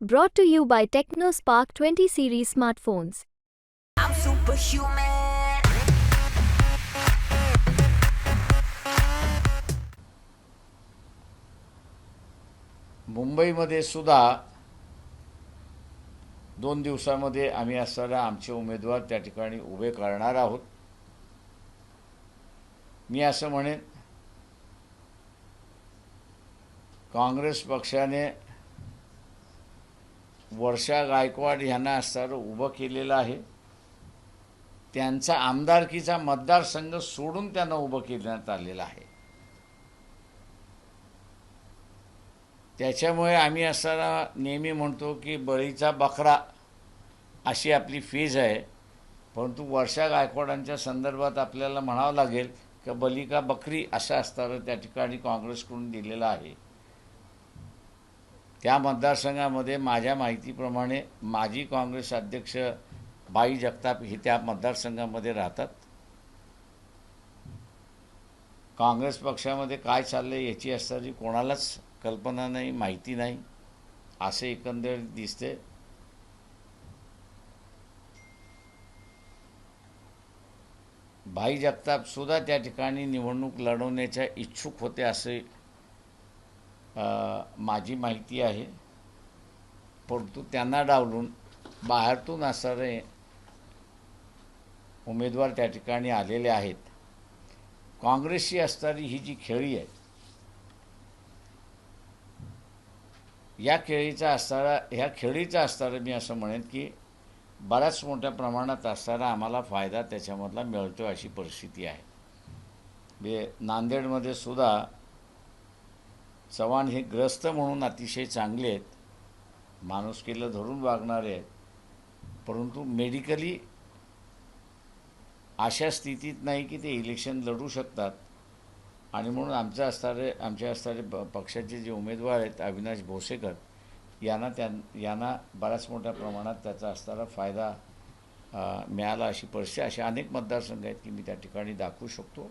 Brought to you by TechnoSpark 20 series smartphones. I'm superhuman. मुंबईमध्ये सुद्धा दोन दिवसामध्ये आम्ही असताना आमचे उमेदवार त्या ठिकाणी उभे करणार आहोत मी असं म्हणेन काँग्रेस पक्षाने वर्षा गायकवाड यांना असताना उभं केलेलं आहे. त्यांचा आमदारकीचा मतदारसंघ सोडून त्यांना उभं करण्यात आलेलं आहे. त्याच्यामुळे आम्ही असताना नेहमी म्हणतो की बळीचा बकरा अशी आपली फीज आहे. परंतु वर्षा गायकवाडांच्या संदर्भात आपल्याला म्हणावं लागेल की बली का बकरी असं असताना त्या ठिकाणी काँग्रेसकडून दिलेलं आहे. त्या मतदारसंघामध्ये माझ्या माहितीप्रमाणे माजी काँग्रेस अध्यक्ष बाई जगताप हे त्या मतदारसंघामध्ये राहतात. काँग्रेस पक्षामध्ये काय चाललं याची असणारी कोणालाच कल्पना नाही माहिती नाही. असे एकंदरीत दिसते. भाई जगताप सुद्धा त्या ठिकाणी निवडणूक लढवण्याच्या इच्छुक होते असे माझी माहिती आहे. परंतु त्यांना डावलून बाहेरतून असणारे उमेदवार त्या ठिकाणी आलेले आहेत. काँग्रेसची असणारी ही जी खेळी आहे या खेळीचा असणारा ह्या खेळीचा असणारा मी असं म्हणेन की बऱ्याच मोठ्या प्रमाणात असणारा आम्हाला फायदा त्याच्यामधला मिळतो अशी परिस्थिती आहे. म्हणजे नांदेडमध्ये सुद्धा चव्हाण हे ग्रस्त म्हणून अतिशय चांगले आहेत. माणुसकीला धरून वागणारे आहेत. परंतु मेडिकली अशा स्थितीत नाही की ते इलेक्शन लढू शकतात. आणि म्हणून आमच्या असणारे आमच्या असणारे प पक्षाचे जे उमेदवार आहेत अविनाश भोसेकर यांना त्या यांना बऱ्याच मोठ्या प्रमाणात त्याचा असणारा फायदा मिळाला अशी परिस्थिती. असे अनेक मतदारसंघ आहेत की मी त्या ठिकाणी दाखवू शकतो.